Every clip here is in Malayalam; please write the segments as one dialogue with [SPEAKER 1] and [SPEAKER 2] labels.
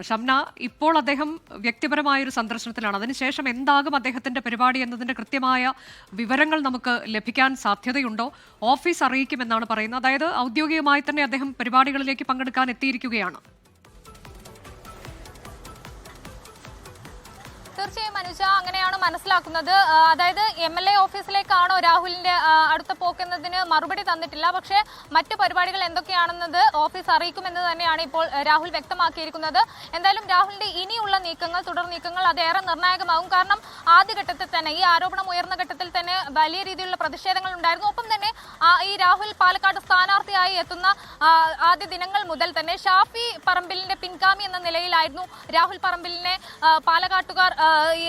[SPEAKER 1] ഷംന ഇപ്പോൾ അദ്ദേഹം വ്യക്തിപരമായ ഒരു സന്ദർശനത്തിലാണ്. അതിനുശേഷം എന്താകും അദ്ദേഹത്തിന്റെ പരിപാടി എന്നതിന്റെ കൃത്യമായ വിവരങ്ങൾ നമുക്ക് ലഭിക്കാൻ സാധ്യതയുണ്ടോ? ഓഫീസ് അറിയിക്കുമെന്നാണ് പറയുന്നത്. അതായത് ഔദ്യോഗികമായി തന്നെ അദ്ദേഹം പരിപാടികളിലേക്ക് പങ്കെടുക്കാൻ എത്തിയിരിക്കുകയാണ്.
[SPEAKER 2] അനുജ അങ്ങനെയാണ് മനസ്സിലാക്കുന്നത്. അതായത് എം എൽ എ ഓഫീസിലേക്കാണോ രാഹുലിന്റെ അടുത്ത പോക്കെന്നതിന് മറുപടി തന്നിട്ടില്ല. പക്ഷേ മറ്റു പരിപാടികൾ എന്തൊക്കെയാണെന്നത് ഓഫീസ് അറിയിക്കുമെന്ന് തന്നെയാണ് ഇപ്പോൾ രാഹുൽ വ്യക്തമാക്കിയിരിക്കുന്നത്. എന്തായാലും രാഹുലിന്റെ ഇനിയുള്ള നീക്കങ്ങൾ തുടർ നീക്കങ്ങൾ അതേറെ നിർണായകമാകും. കാരണം ആദ്യഘട്ടത്തിൽ തന്നെ ഈ ആരോപണം ഉയർന്ന ഘട്ടത്തിൽ തന്നെ വലിയ രീതിയിലുള്ള പ്രതിഷേധങ്ങൾ ഉണ്ടായിരുന്നു. ഒപ്പം തന്നെ ഈ രാഹുൽ പാലക്കാട് സ്ഥാനാർത്ഥിയായി എത്തുന്ന ആദ്യ ദിനങ്ങൾ മുതൽ തന്നെ ഷാഫി പറമ്പിലിന്റെ പിൻഗാമി എന്ന നിലയിലായിരുന്നു രാഹുൽ പറമ്പിലിനെ പാലക്കാട്ടുകാർ ഈ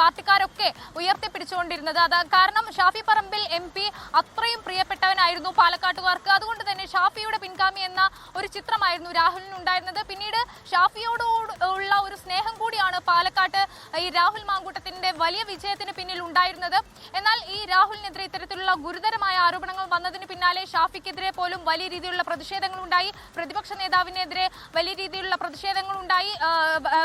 [SPEAKER 2] പാർട്ടിക്കാരൊക്കെ ഉയർത്തിപ്പിടിച്ചുകൊണ്ടിരുന്നത്. അത് കാരണം ഷാഫി പറമ്പിൽ എം പി അത്രയും പ്രിയപ്പെട്ടവനായിരുന്നു പാലക്കാട്ടുകാർക്ക്. അതുകൊണ്ട് തന്നെ ഷാഫിയുടെ പിൻഗാമി എന്ന ഒരു ചിത്രമായിരുന്നു രാഹുലിന് ഉണ്ടായിരുന്നത്. പിന്നീട് ഷാഫിയോട് ഉള്ള ഒരു സ്നേഹം കൂടിയാണ് പാലക്കാട്ട് ഈ രാഹുൽ മാങ്കൂട്ടത്തിന്റെ വലിയ വിജയത്തിന് പിന്നിൽ ഉണ്ടായിരുന്നത്. എന്നാൽ ഈ രാഹുലിനെതിരെ ഇത്തരത്തിലുള്ള ഗുരുതരമായ ആരോപണങ്ങൾ വന്നതിന് പിന്നാലെ ഷാഫിക്കെതിരെ പോലും വലിയ രീതിയിലുള്ള പ്രതിഷേധങ്ങൾ ഉണ്ടായി. പ്രതിപക്ഷ നേതാവിനെതിരെ വലിയ രീതിയിലുള്ള പ്രതിഷേധങ്ങൾ ഉണ്ടായി.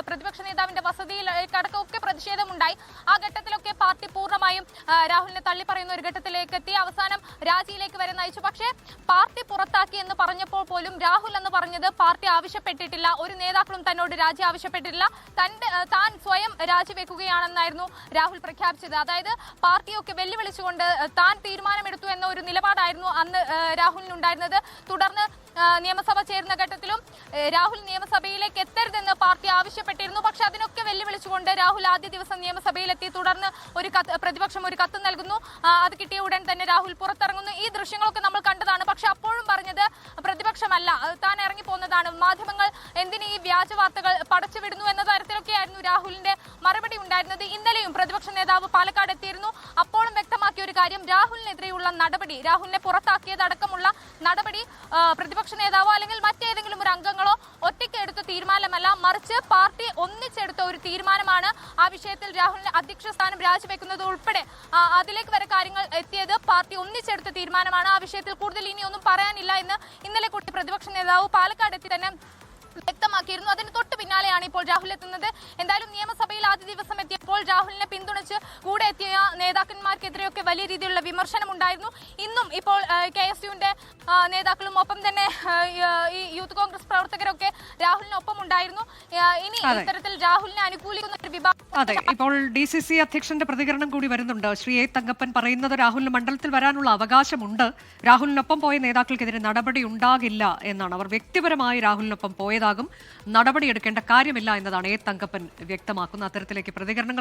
[SPEAKER 2] പ്രതിപക്ഷ നേതാവിന്റെ വസതിയിൽ അടക്കമൊക്കെ പ്രതിഷേധമുണ്ടായി. ആ ഘട്ടത്തിലൊക്കെ പാർട്ടി പൂർണമായും രാഹുലിനെ തള്ളി പറയുന്ന ഒരു ഘട്ടത്തിലേക്ക് എത്തി. അവസാനം രാജിയിലേക്ക് വരെ നയിച്ചു. പക്ഷേ പാർട്ടി പുറത്താക്കി എന്ന് പറഞ്ഞപ്പോൾ പോലും രാഹുൽ എന്ന് പറഞ്ഞത് പാർട്ടി ആവശ്യപ്പെട്ടിട്ടില്ല. ഒരു നേതാക്കളും തന്നോട് രാജി ആവശ്യപ്പെട്ടിട്ടില്ല. തന്റെ താൻ സ്വയം രാജിവെക്കുകയാണെന്നായിരുന്നു രാഹുൽ പ്രഖ്യാപിച്ചത്. അതായത് പാർട്ടിയൊക്കെ വെല്ലുവിളിച്ചുകൊണ്ട് താൻ തീരുമാനമെടുത്തു എന്ന ഒരു നിലപാടായിരുന്നു അന്ന് രാഹുലിനുണ്ടായിരുന്നത്. തുടർന്ന് നിയമസഭ ചേരുന്ന ഘട്ടത്തിലും രാഹുൽ നിയമസഭയിലേക്ക് എത്തരുതെന്ന് പാർട്ടി ആവശ്യപ്പെട്ടിരുന്നു. പക്ഷെ അതിനൊക്കെ വെല്ലുവിളിച്ചുകൊണ്ട് രാഹുൽ ആദ്യ ദിവസം നിയമസഭയിലെത്തി. തുടർന്ന് ഒരു പ്രതിപക്ഷം ഒരു കത്ത് നൽകുന്നു. അത് കിട്ടിയ ഉടൻ തന്നെ രാഹുൽ പുറത്തിറങ്ങുന്നു. ഈ ദൃശ്യങ്ങളൊക്കെ നമ്മൾ കണ്ടതാണ്. പക്ഷെ അപ്പോഴും പറഞ്ഞത് പ്രതിപക്ഷമല്ല. താൻ ഇറങ്ങി പോകുന്നതാണ് മാധ്യമങ്ങൾ എന്തിന് ഈ വ്യാജ വാർത്തകൾ പടച്ചുവിടുന്നു എന്ന തരത്തിലൊക്കെയായിരുന്നു രാഹുലിന്റെ മറുപടി ഉണ്ടായിരുന്നത്. ഇന്നലെയും പ്രതിപക്ഷ നേതാവ് പാലക്കാട് എത്തിയിരുന്നു. കാര്യം രാഹുലിനെതിരെയുള്ള നടപടി രാഹുലിനെ പുറത്താക്കിയതടക്കമുള്ള നടപടി പ്രതിപക്ഷ നേതാവോ അല്ലെങ്കിൽ മറ്റേതെങ്കിലും ഒരു അംഗങ്ങളോ ഒറ്റയ്ക്ക് എടുത്ത തീരുമാനമല്ല. മറിച്ച് പാർട്ടി ഒന്നിച്ചെടുത്ത ഒരു തീരുമാനമാണ് ആ വിഷയത്തിൽ രാഹുലിന്റെ അധ്യക്ഷ സ്ഥാനം രാജിവെക്കുന്നത് ഉൾപ്പെടെ. അതിലേക്ക് വരെ കാര്യങ്ങൾ എത്തിയത് പാർട്ടി ഒന്നിച്ചെടുത്ത തീരുമാനമാണ്. ആ വിഷയത്തിൽ കൂടുതൽ ഇനി ഒന്നും പറയാനില്ല എന്ന് ഇന്നലെ കൂട്ടി പ്രതിപക്ഷ നേതാവ് പാലക്കാട് എത്തി തന്നെ വ്യക്തമാക്കിയിരുന്നു. അതിന് തൊട്ട് പിന്നാലെയാണ് ഇപ്പോൾ രാഹുൽ എത്തുന്നത്. എന്തായാലും നിയമസഭയിൽ ആദ്യ ദിവസം എത്തിയപ്പോൾ രാഹുലിനെ പിന്തുണച്ച് കൂടെ എത്തിയ നേതാക്കന്മാർക്കെതിരെയൊക്കെ വലിയ രീതിയിലുള്ള വിമർശനം ഉണ്ടായിരുന്നു ഇന്നും ഇപ്പോൾ കെ എസ് യുവിന്റെ നേതാക്കളും ഒപ്പം തന്നെ ഈ യൂത്ത് കോൺഗ്രസ് പ്രവർത്തകരൊക്കെ രാഹുലിനൊപ്പം ഉണ്ടായിരുന്നു ഇനി. ഇത്തരത്തിൽ രാഹുലിനെ അനുകൂലിക്കുന്ന ഒരു വിഭാഗം
[SPEAKER 1] അതെ. ഇപ്പോൾ ഡി സി സി അധ്യക്ഷന്റെ പ്രതികരണം കൂടി വരുന്നുണ്ട്. ശ്രീ എ തങ്കപ്പൻ പറയുന്നത് രാഹുലിന് മണ്ഡലത്തിൽ വരാനുള്ള അവകാശമുണ്ട്. രാഹുലിനൊപ്പം പോയ നേതാക്കൾക്കെതിരെ നടപടി ഉണ്ടാകില്ല എന്നാണ്. അവർ വ്യക്തിപരമായി രാഹുലിനൊപ്പം പോയതാകും. നടപടിയെടുക്കേണ്ട കാര്യമില്ല എന്നതാണ് എ തങ്കപ്പൻ വ്യക്തമാക്കുന്ന അത്തരത്തിലേക്ക് പ്രതികരണങ്ങൾ